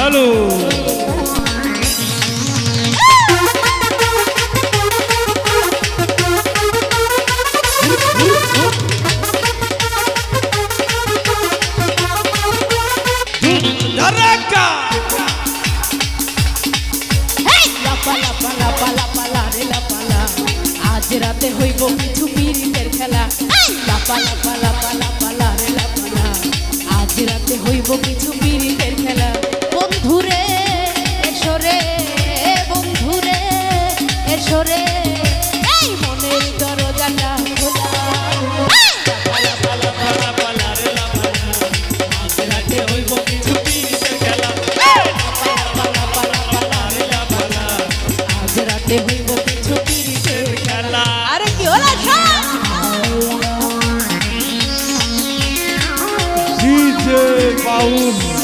Hello আজ রাতে হইব কিছু পীড়িতের খেলা। লাপা লাপা লাপা লাপা লারে লাপা আজ রাতে হইব কিছু পীড়িতের খেলা। ধরে এই মনের দরজাটা Paul.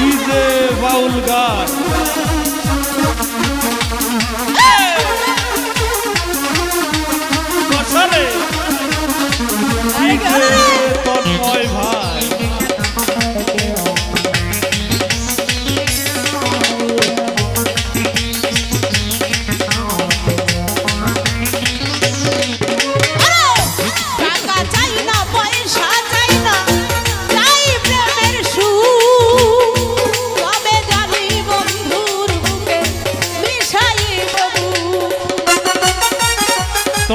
ডিজে বাউল গান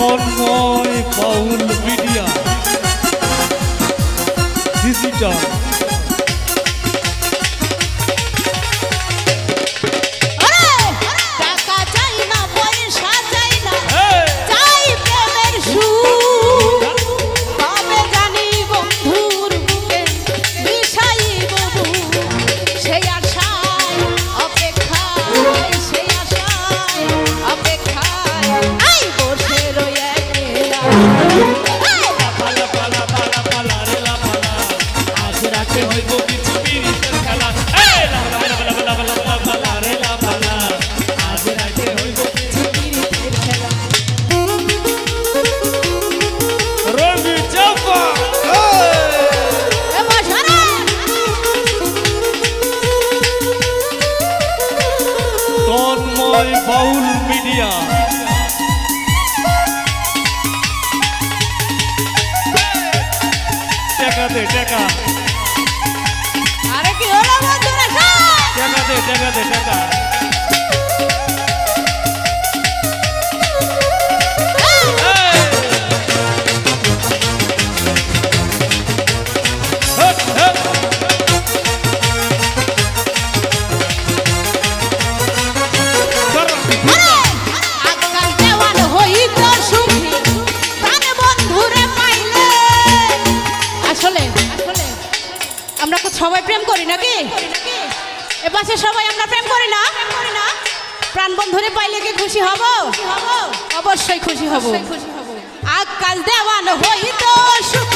Tanmoy Baul media. Digital Baul media. টেকা দে টেকা। আরে কি টেকা। করি নাকি? এ পাশে সবাই আমরা প্রেম করি না? প্রাণ বন্ধুরে পাইলে কি খুশি হব? অবশ্যই খুশি হব। আগ কাল দেওয়ান হইতো সুখ